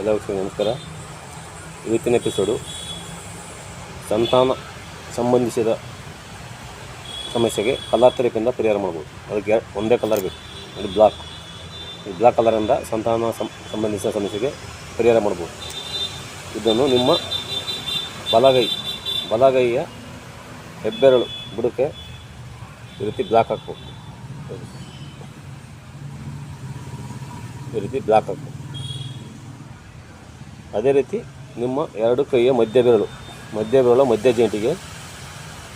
ಎಲ್ಲ ವೀಕ್ಷಕರಿಗೆ ನಮಸ್ಕಾರ. ಇವತ್ತಿನ ಎಪಿಸೋಡು ಸಂತಾನ ಸಂಬಂಧಿಸಿದ ಸಮಸ್ಯೆಗೆ ಕಲರ್ ಥೆರಪಿಯಿಂದ ಪರಿಹಾರ ಮಾಡ್ಬೋದು. ಅದಕ್ಕೆ ಒಂದೇ ಕಲರ್ ಬೇಕು. ಅದು ಬ್ಲಾಕ್ ಈ ಬ್ಲಾಕ್ ಕಲರಿಂದ ಸಂತಾನ ಸಂಬಂಧಿಸಿದ ಸಮಸ್ಯೆಗೆ ಪರಿಹಾರ ಮಾಡ್ಬೋದು. ಇದನ್ನು ನಿಮ್ಮ ಬಲಗೈ, ಬಲಗೈಯ ಹೆಬ್ಬೆರಳು, ಬುಡಕ್ಕೆ ಈ ರೀತಿ ಬ್ಲಾಕ್ ಹಾಕ್ಬೇಕು ಈ ರೀತಿ ಬ್ಲಾಕ್ ಹಾಕ್ಬೇಕು ಅದೇ ರೀತಿ ನಿಮ್ಮ ಎರಡು ಕೈಯ ಮಧ್ಯ ಬೆರಳು ಮಧ್ಯ ಬೆರಳು, ಮಧ್ಯ ಜಂಟಿಗೆ.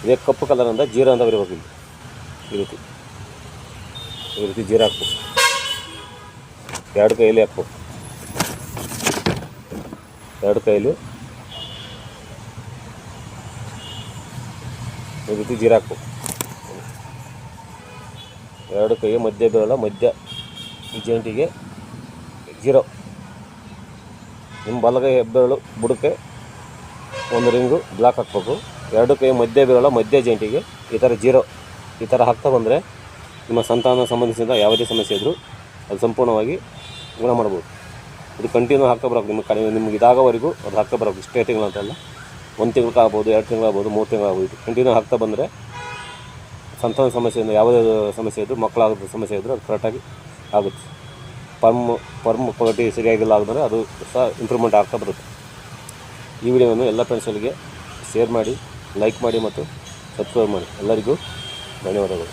ಇದೇ ಕಪ್ಪು ಕಲರಿಂದ ಜೀರಾ ಅಂತ ಬರೀಬೇಕು ಇಲ್ಲಿ. ಈ ರೀತಿ. ಈ ರೀತಿ ಜೀರಾ ಹಾಕ್ಬೇಕು. ಎರಡು ಕೈಯಲ್ಲಿ ಹಾಕ್ಬೇಕು. ಎರಡು ಕೈಯಲ್ಲಿ. ಈ ರೀತಿ ಜೀರಾ ಹಾಕ್ಬೇಕು. ಎರಡು ಕೈಯ ಮಧ್ಯ ಬೆರಳ, ಮಧ್ಯ ಜೇಂಟಿಗೆ ಜೀರೋ. ನಿಮ್ಮ ಬಲಗೈ ಹೆಬ್ಬೆರಳು, ಬುಡಕ್ಕೆ ಒಂದು ರಿಂಗು ಬ್ಲಾಕ್ ಹಾಕ್ಬೇಕು. ಎರಡು ಕೈ ಮಧ್ಯ ಬೆರಳ, ಮಧ್ಯ ಜಂಟಿಗೆ. ಈ ಥರ ಜೀರೋ. ಈ ಥರ ಹಾಕ್ತಾ ಬಂದರೆ ನಿಮ್ಮ ಸಂತಾನ ಸಂಬಂಧಿಸಿದ ಯಾವುದೇ ಸಮಸ್ಯೆ ಇದ್ದರೂ ಅದು ಸಂಪೂರ್ಣವಾಗಿ ಗುಣ ಮಾಡ್ಬೋದು. ಇದು ಕಂಟಿನ್ಯೂ ಹಾಕ್ತಾ ಬರೋದು ನಿಮ್ಮ ಕಡಿಮೆ, ನಿಮ್ಗೆ ಇದಾಗೋವರೆಗೂ ಅದು ಹಾಕ್ತಾ ಬರೋಕೆ ಇಷ್ಟೇ ತಿಂಗಳು ಅಂತಲ್ಲ ಒಂದು ತಿಂಗಳು ಆಗ್ಬೋದು, ಎರಡು ತಿಂಗಳು ಆಗ್ಬೋದು, ಮೂರು ತಿಂಗಳು ಆಗ್ಬೋದು. ಕಂಟಿನ್ಯೂ ಹಾಕ್ತಾ ಬಂದರೆ ಸಂತಾನ ಸಮಸ್ಯೆಯಿಂದ ಯಾವುದೇ ಸಮಸ್ಯೆ ಇದ್ದರೂ ಮಕ್ಕಳಾಗೋದು ಸಮಸ್ಯೆ ಇದ್ದರೂ ಅದು ಕರೆಕ್ಟಾಗಿ ಆಗುತ್ತೆ. ಪರ್ಮ್ ಪರ್ಮ್ ಕ್ವಾಲಿಟಿ ಸರಿಯಾಗಿಲ್ಲ ಆದರೆ ಅದು ಸಹ ಇಂಪ್ರೂವ್ಮೆಂಟ್ ಆಗ್ತಾ ಬರುತ್ತೆ. ಈ ವಿಡಿಯೋವನ್ನು ಎಲ್ಲ ಫ್ರೆಂಡ್ಸ್ಗಳಿಗೆ ಶೇರ್ ಮಾಡಿ ಲೈಕ್ ಮಾಡಿ ಮತ್ತು ಸಬ್ಸ್ಕ್ರೈಬ್ ಮಾಡಿ. ಎಲ್ಲರಿಗೂ ಧನ್ಯವಾದಗಳು.